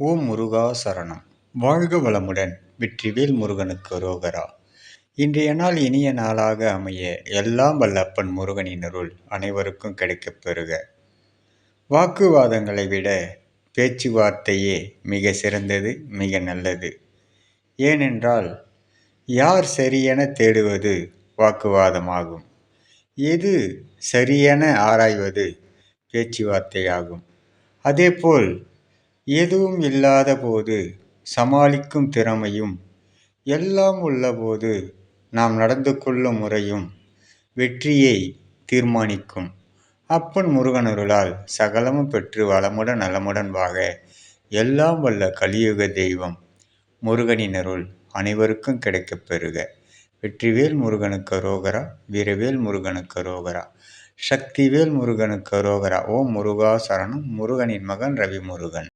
ஓம் முருகா சரணம். வாழ்க வளமுடன் வெற்றிவேல் முருகனுக்கு ரோகரா. இன்றைய நாள் இனிய நாளாக அமைய எல்லாம் வல்லப்பன் முருகனின் அருள் அனைவருக்கும் கிடைக்கப் பெறுக. வாக்குவாதங்களை விட பேச்சுவார்த்தையே மிக சிறந்தது மிக நல்லது. ஏனென்றால் யார் சரியென தேடுவது வாக்குவாதமாகும். எது சரியென ஆராய்வது பேச்சுவார்த்தையாகும். அதேபோல் எதுவும் இல்லாத போது சமாளிக்கும் திறமையும் எல்லாம் உள்ளபோது நாம் நடந்து கொள்ளும் முறையும் வெற்றியை தீர்மானிக்கும். அப்பன் முருகனருளால் சகலமும் பெற்று வளமுடன் நலமுடன் வாக எல்லாம் வல்ல கலியுக தெய்வம் முருகனின் அருள் அனைவருக்கும் கிடைக்கப் பெறுக. வெற்றிவேல் முருகனுக்கு ரோகரா வீரவேல் முருகனுக்கு ரோகரா சக்திவேல் முருகனுக்கு ரோகரா ஓம் முருகா சரணம் முருகனின் மகன் ரவி முருகன்